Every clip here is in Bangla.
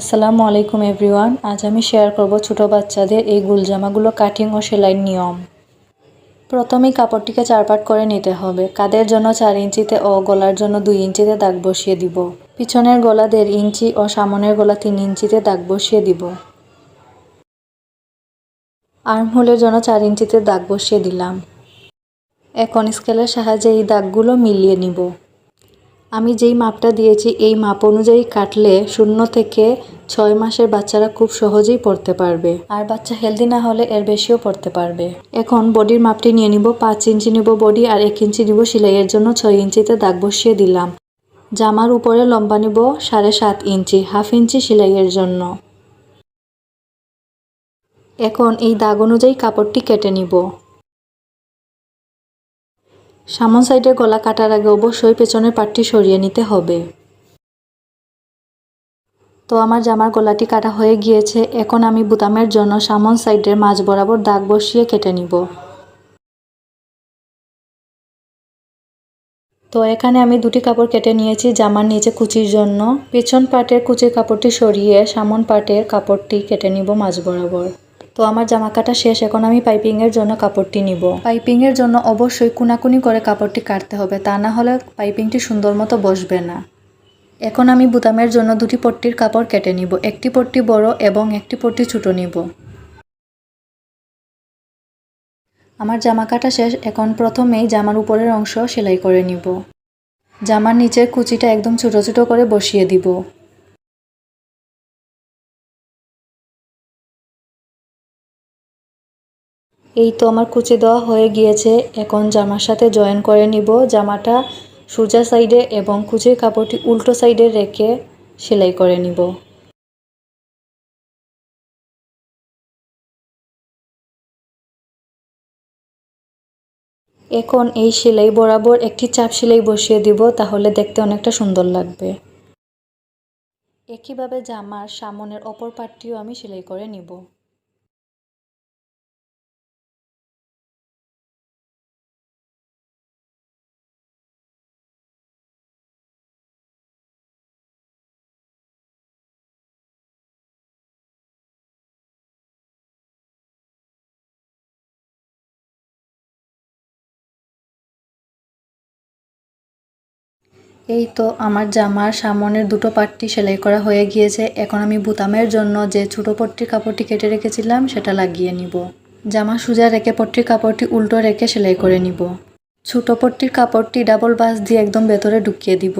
আসসালামু আলাইকুম এভরিওয়ান। আজ আমি শেয়ার করব ছোট বাচ্চাদের এই গুলজামাগুলো কাটিং ও সেলাইয়ের নিয়ম। প্রথমে কাপড়টিকে চার পাট করে নিতে হবে। কাদের জন্য চার ইঞ্চিতে ও গলার জন্য দুই ইঞ্চিতে দাগ বসিয়ে দিব। পিছনের গলা দেড় ইঞ্চি ও সামনের গলা তিন ইঞ্চিতে দাগ বসিয়ে দিব। আর্মহোলের জন্য চার ইঞ্চিতে দাগ বসিয়ে দিলাম। এখন স্কেলের সাহায্যে এই দাগগুলো মিলিয়ে নিব। আমি যেই মাপটা দিয়েছি, এই মাপ অনুযায়ী কাটলে শূন্য থেকে ছয় মাসের বাচ্চারা খুব সহজেই পড়তে পারবে। আর বাচ্চা হেলদি না হলে এর বেশিও পড়তে পারবে। এখন বডির মাপটি নিয়ে নিব। পাঁচ ইঞ্চি নিব বডি আর এক ইঞ্চি নিব সেলাইয়ের জন্য ছয় ইঞ্চিতে দাগ বসিয়ে দিলাম। জামার উপরে লম্বা নিব সাড়ে সাত ইঞ্চি, হাফ ইঞ্চি সেলাইয়ের জন্য। এখন এই দাগ অনুযায়ী কাপড়টি কেটে নিব। সামন সাইডে গলা কাটার আগে অবশ্যই পেছনের পাটটি সরিয়ে নিতে হবে। তো আমার জামার গলাটি কাটা হয়ে গিয়েছে, এখন আমি বুতামের জন্য সামন সাইডের মাঝ বরাবর দাগ বসিয়ে কেটে নিব। তো এখানে আমি দুটি কাপড় কেটে নিয়েছি জামার নিচে কুচির জন্য। পেছন পাটের কুচির কাপড়টি সরিয়ে সামন পাটের কাপড়টি কেটে নিব মাঝ বরাবর। তো আমার জামা কাটা শেষ, এখন আমি পাইপিংয়ের জন্য কাপড়টি নিব। পাইপিংয়ের জন্য অবশ্যই কুনাকুনি করে কাপড়টি কাটতে হবে, তা না হলে পাইপিংটি সুন্দর মতো বসবে না। এখন আমি বুতামের জন্য দুটি পট্টির কাপড় কেটে নিব, একটি পট্টি বড় এবং একটি পট্টি ছোট নিব। আমার জামা কাটা শেষ, এখন প্রথমেই জামার উপরের অংশ সেলাই করে নিব। জামার নিচের কুচিটা একদম ছোট ছোট করে বসিয়ে দিব। এই তো আমার কুচি দেওয়া হয়ে গিয়েছে। এখন জামার সাথে জয়েন করে নিব। জামাটা সোজা সাইডে এবং কুচির কাপড়টি উল্টো সাইডে রেখে সেলাই করে নিব। এখন এই সেলাই বরাবর একটি চাপ সেলাই বসিয়ে দিব, তাহলে দেখতে অনেকটা সুন্দর লাগবে। একইভাবে জামার সামনের অপর পাটটিও আমি সেলাই করে নিব। এই তো আমার জামার সামনের দুটো পাটটি সেলাই করা হয়ে গিয়েছে। এখন আমি বুতামের জন্য যে ছোটো পট্টির কাপড়টি কেটে রেখেছিলাম, সেটা লাগিয়ে নিব। জামা সোজা রেখে পট্টির কাপড়টি উল্টো রেখে সেলাই করে নিব। ছোটো পট্টির কাপড়টি ডাবল বাস দিয়ে একদম ভেতরে ঢুকিয়ে দিব।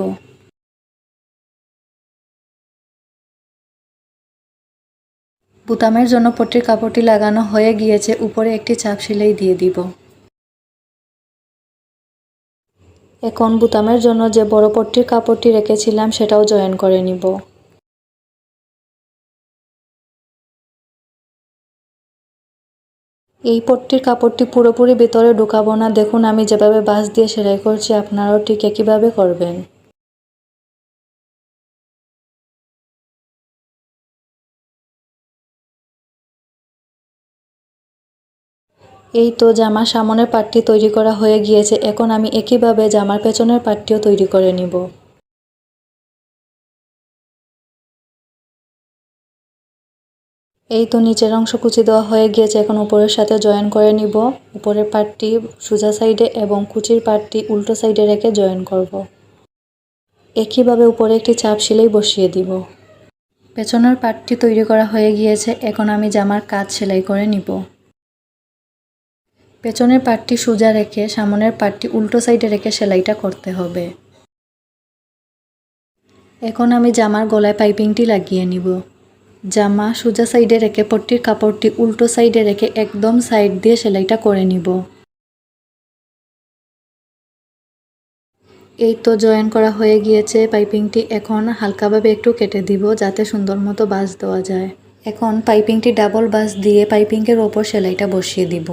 বুতামের জন্য পট্টির কাপড়টি লাগানো হয়ে গিয়েছে, উপরে একটি চাপ সেলাই দিয়ে দিব। এখন বুতামের জন্য যে বড় পট্টির কাপড়টি রেখেছিলাম, সেটাও জয়েন করে নিব। এই পট্টির কাপড়টি পুরোপুরি ভিতরে ঢুকাবো না। দেখুন, আমি যেভাবে বাঁশ দিয়ে সেলাই করছি, আপনারাও ঠিক একইভাবে করবেন। এই তো জামার সামনের পাটটি তৈরি করা হয়ে গিয়েছে, এখন আমি একইভাবে জামার পেছনের পাটটিও তৈরি করে নিব। এই তো নিচের অংশ কুচি দেওয়া হয়ে গিয়েছে, এখন উপরের সাথে জয়েন করে নিব। উপরের পাটটি সোজা সাইডে এবং কুচির পাটটি উল্টো সাইডে রেখে জয়েন করব। একইভাবে উপরে একটি চাপ সেলাই বসিয়ে দিব। পেছনের পাটটি তৈরি করা হয়ে গিয়েছে, এখন আমি জামার কাজ সেলাই করে নিব। পেছনের পাটটি সোজা রেখে সামনের পাটটি উল্টো সাইডে রেখে সেলাইটা করতে হবে। এখন আমি জামার গলায় পাইপিংটি লাগিয়ে নিব। জামা সোজা সাইডে রেখে পট্টির কাপড়টি উল্টো সাইডে রেখে একদম সাইড দিয়ে সেলাইটা করে নিব। এই তো জয়েন করা হয়ে গিয়েছে, পাইপিংটি এখন হালকাভাবে একটু কেটে দিব যাতে সুন্দর মতো বাস দেওয়া যায়। এখন পাইপিংটি ডাবল বাস দিয়ে পাইপিংয়ের ওপর সেলাইটা বসিয়ে দিব।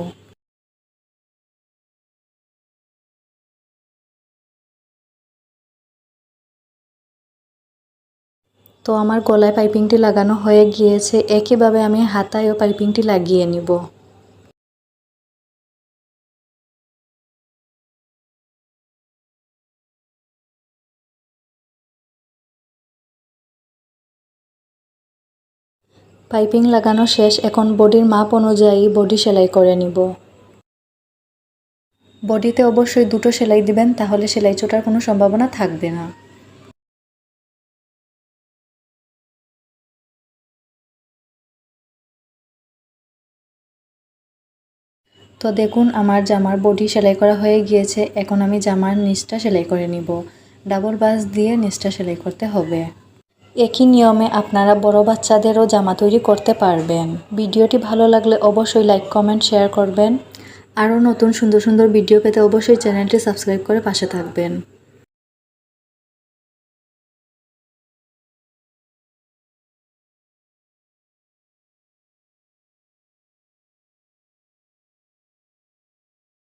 তো আমার গলায় পাইপিংটি লাগানো হয়ে গিয়েছে একইভাবে আমি হাতায়ও পাইপিংটি লাগিয়ে নিব। পাইপিং লাগানো শেষ, এখন বডির মাপ অনুযায়ী বডি সেলাই করে নিব। বডিতে অবশ্যই দুটো সেলাই দিবেন, তাহলে সেলাই চোটার কোনো সম্ভাবনা থাকবে না। তো দেখুন, আমার জামার বডি সেলাই করা হয়ে গিয়েছে। এখন আমি জামার নিচটা সেলাই করে নিব। ডাবল বাস দিয়ে নিচটা সেলাই করতে হবে। একই নিয়মে আপনারা বড় বাচ্চাদেরও জামা তৈরি করতে পারবেন। ভিডিওটি ভালো লাগলে অবশ্যই লাইক, কমেন্ট, শেয়ার করবেন। আরও নতুন সুন্দর সুন্দর ভিডিও পেতে অবশ্যই চ্যানেলটি সাবস্ক্রাইব করে পাশে থাকবেন।